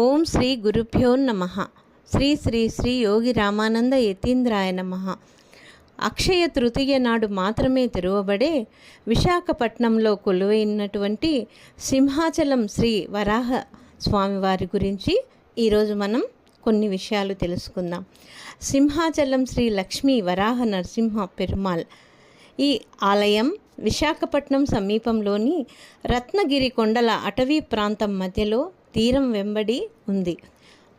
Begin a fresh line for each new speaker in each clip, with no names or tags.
ఓం శ్రీ గురుభ్యో నమ. శ్రీ శ్రీ శ్రీ యోగి రామానంద యతీంద్రాయ నమ. అక్షయ తృతీయ నాడు మాత్రమే తెరవబడే విశాఖపట్నంలో కొలువైనటువంటి సింహాచలం శ్రీ వరాహ స్వామివారి గురించి ఈరోజు మనం కొన్ని విషయాలు తెలుసుకుందాం. సింహాచలం శ్రీ లక్ష్మీ వరాహ నరసింహ పెరుమాల్ ఈ ఆలయం విశాఖపట్నం సమీపంలోని రత్నగిరి కొండల అటవీ ప్రాంతం మధ్యలో తీరం వెంబడి ఉంది.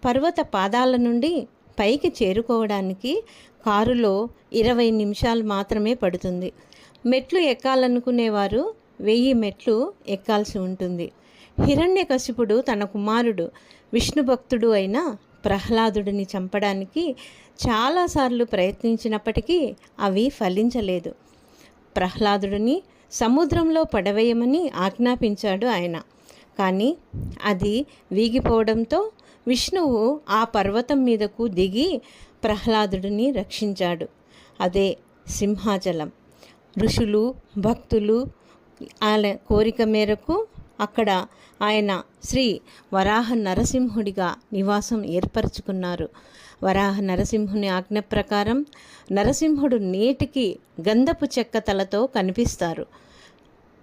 పర్వత పాదాల నుండి పైకి చేరుకోవడానికి కారులో ఇరవై నిమిషాలు మాత్రమే పడుతుంది. మెట్లు ఎక్కాలనుకునేవారు వెయ్యి మెట్లు ఎక్కాల్సి ఉంటుంది. హిరణ్యకశిపుడు తన కుమారుడు విష్ణు భక్తుడు అయిన ప్రహ్లాదుడిని చంపడానికి చాలాసార్లు ప్రయత్నించినప్పటికీ అవి ఫలించలేదు. ప్రహ్లాదుడిని సముద్రంలో పడవేయమని ఆజ్ఞాపించాడు ఆయన. కానీ అది వీగిపోవడంతో విష్ణువు ఆ పర్వతం మీదకు దిగి ప్రహ్లాదుడిని రక్షించాడు. అదే సింహాచలం. ఋషులు భక్తులు ఆయన కోరిక మేరకు అక్కడ ఆయన శ్రీ వరాహ నరసింహుడిగా నివాసం ఏర్పరచుకున్నారు. వరాహ నరసింహుని ఆజ్ఞ ప్రకారం నరసింహుడు నేటికి గంధపు చెక్క తలతో కనిపిస్తారు.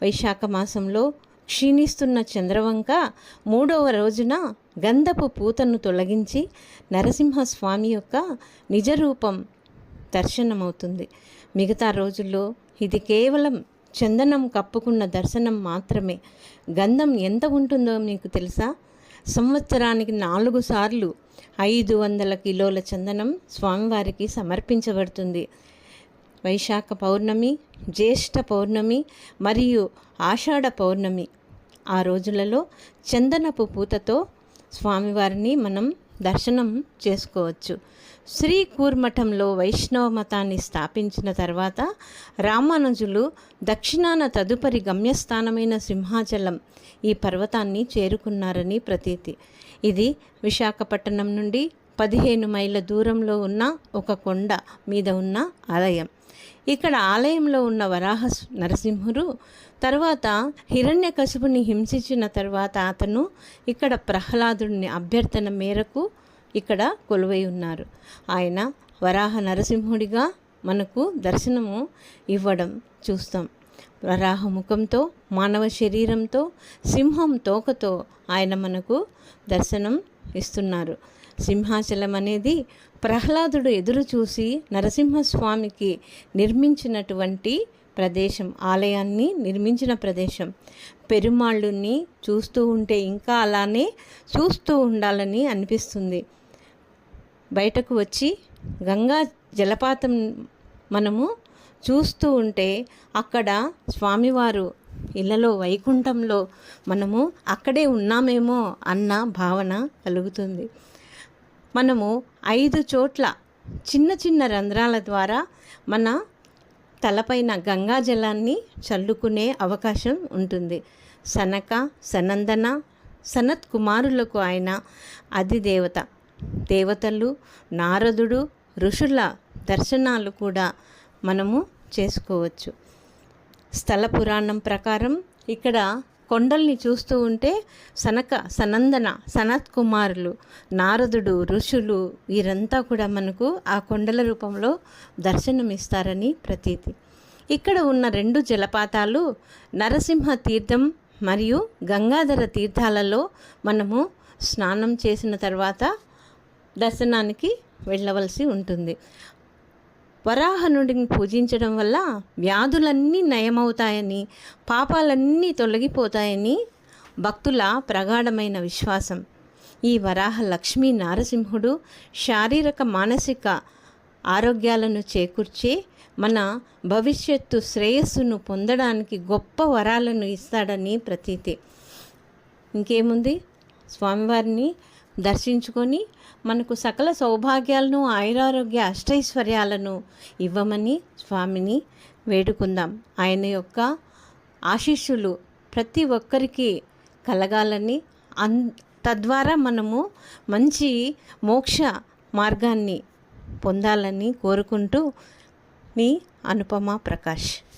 వైశాఖ మాసంలో క్షీణిస్తున్న చంద్రవంక మూడవ రోజున గంధపు పూతను తొలగించి నరసింహస్వామి యొక్క నిజరూపం దర్శనమవుతుంది. మిగతా రోజుల్లో ఇది కేవలం చందనం కప్పుకున్న దర్శనం మాత్రమే. గంధం ఎంత ఉంటుందో మీకు తెలుసా? సంవత్సరానికి నాలుగు సార్లు ఐదు వందల కిలోల చందనం స్వామివారికి సమర్పించబడుతుంది. వైశాఖ పౌర్ణమి జ్యేష్ఠ పౌర్ణమి మరియు ఆషాఢ పౌర్ణమి ఆ రోజులలో చందనపు పూతతో స్వామివారిని మనం దర్శనం చేసుకోవచ్చు. శ్రీ కూర్మఠంలో వైష్ణవ మతాన్ని స్థాపించిన తర్వాత రామానుజులు దక్షిణాన తదుపరి గమ్యస్థానమైన సింహాచలం ఈ పర్వతాన్ని చేరుకున్నారని ప్రతీతి. ఇది విశాఖపట్నం నుండి పదిహేను మైళ్ళ దూరంలో ఉన్న ఒక కొండ మీద ఉన్న ఆలయం. ఇక్కడ ఆలయంలో ఉన్న వరాహ నరసింహుడు తర్వాత హిరణ్యకశిపుని హింసించిన తర్వాత అతను ఇక్కడ ప్రహ్లాదుడిని అభ్యర్థన మేరకు ఇక్కడ కొలువై ఉన్నారు. ఆయన వరాహ నరసింహుడిగా మనకు దర్శనము ఇవ్వడం చూస్తాం. వరాహ ముఖంతో మానవ శరీరంతో సింహం తోకతో ఆయన మనకు దర్శనం ఇస్తున్నారు. సింహాచలం అనేది ప్రహ్లాదుడు ఎదురు చూసి నరసింహస్వామికి నిర్మించినటువంటి ప్రదేశం ఆలయాన్ని నిర్మించిన ప్రదేశం. పెరుమాళ్ళుని చూస్తూ ఉంటే ఇంకా అలానే చూస్తూ ఉండాలని అనిపిస్తుంది. బయటకు వచ్చి గంగా జలపాతం మనము చూస్తూ ఉంటే అక్కడ స్వామివారు ఇళ్ళలో వైకుంఠంలో మనము అక్కడే ఉన్నామేమో అన్న భావన కలుగుతుంది. మనము ఐదు చోట్ల చిన్న చిన్న రంధ్రాల ద్వారా మన తలపైన గంగా జలాన్ని చల్లుకునే అవకాశం ఉంటుంది. సనక సనందన సనత్ కుమారులకు ఆయన అధిదేవత. దేవతలు నారదుడు ఋషుల దర్శనాలు కూడా మనము చేసుకోవచ్చు. స్థల పురాణం ప్రకారం ఇక్కడ కొండల్ని చూస్తూ ఉంటే సనక సనందన సనత్ కుమారులు నారదుడు ఋషులు వీరంతా కూడా మనకు ఆ కొండల రూపంలో దర్శనమిస్తారని ప్రతీతి. ఇక్కడ ఉన్న రెండు జలపాతాలు నరసింహ తీర్థం మరియు గంగాధర తీర్థాలలో మనము స్నానం చేసిన తర్వాత దర్శనానికి వెళ్ళవలసి ఉంటుంది. వరాహనుడిని పూజించడం వల్ల వ్యాధులన్నీ నయమవుతాయని పాపాలన్నీ తొలగిపోతాయని భక్తుల ప్రగాఢమైన విశ్వాసం. ఈ వరాహ లక్ష్మీ నారసింహుడు శారీరక మానసిక ఆరోగ్యాలను చేకూర్చే మన భవిష్యత్తు శ్రేయస్సును పొందడానికి గొప్ప వరాలను ఇస్తాడని ప్రతీతి. ఇంకేముంది? స్వామివారిని దర్శించుకొని మనకు సకల సౌభాగ్యాలను ఆయురారోగ్య అష్టైశ్వర్యాలను ఇవ్వమని స్వామిని వేడుకుందాం. ఆయన యొక్క ఆశీస్సులు ప్రతి ఒక్కరికి కలగాలని అన్ తద్వారా మనము మంచి మోక్ష మార్గాన్ని పొందాలని కోరుకుంటూ మీ అనుపమ ప్రకాష్.